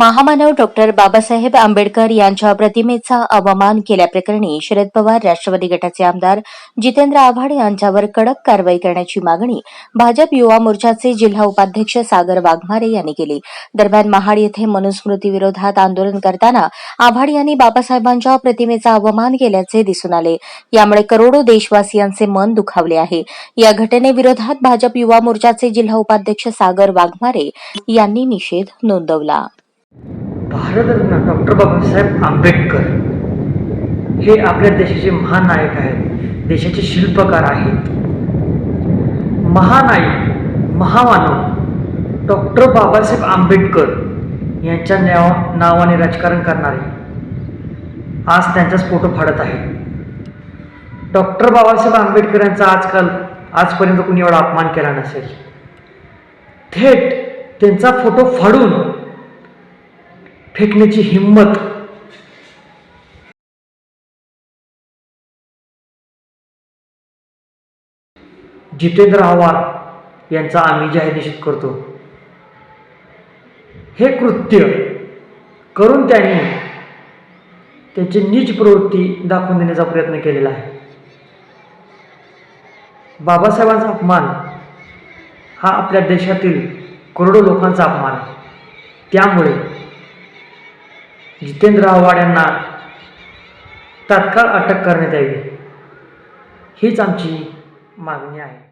महामानव डॉक्टर बाबासाहेब आंबेडकर यांच्या प्रतिमेचा अवमान केल्याप्रकरणी शरद पवार राष्ट्रवादी गटाचे आमदार जितेंद्र आव्हाड यांच्यावर कडक कारवाई करण्याची मागणी भाजप युवा मोर्चाचे जिल्हा उपाध्यक्ष सागर वाघमारे यांनी केली. दरम्यान महाड येथे मनुस्मृती विरोधात आंदोलन करताना आव्हाड यांनी बाबासाहेबांच्या प्रतिमेचा अवमान केल्याचे दिसून आले. यामुळे करोडो देशवासियांचे मन दुखावले आहे. या घटनेविरोधात भाजप युवा मोर्चाचे जिल्हा उपाध्यक्ष सागर वाघमारे यांनी निषेध नोंदवला. भारतरत्न डॉक्टर बाबासाहेब आंबेडकर हे आपल्या देशाचे महान नायक आहेत. देशाचे शिल्पकार आहेत. महानायक महामानव डॉक्टर बाबासाहेब आंबेडकर यांच्या नाव नावाने राजकारण करणारे आज त्यांचाच फोटो फाडत आहे डॉक्टर बाबासाहेब आंबेडकर यांचा आजकाल आजपर्यंत कुणी एवढा अपमान केला नसेल. थेट त्यांचा फोटो फाडून फेकण्याची हिंमत. जितेंद्र आव्हाड यांचा आम्ही जाहीर निषेध करतो. हे कृत्य करून त्यांनी त्यांची नीच प्रवृत्ती दाखवून देण्याचा प्रयत्न केलेला आहे. बाबासाहेबांचा अपमान हा आपल्या देशातील करोडो लोकांचा अपमान आहे. त्यामुळे जितेंद्र आव्हाड यांना तात्काळ अटक करण्यात यावी हीच आमची मागणी आहे.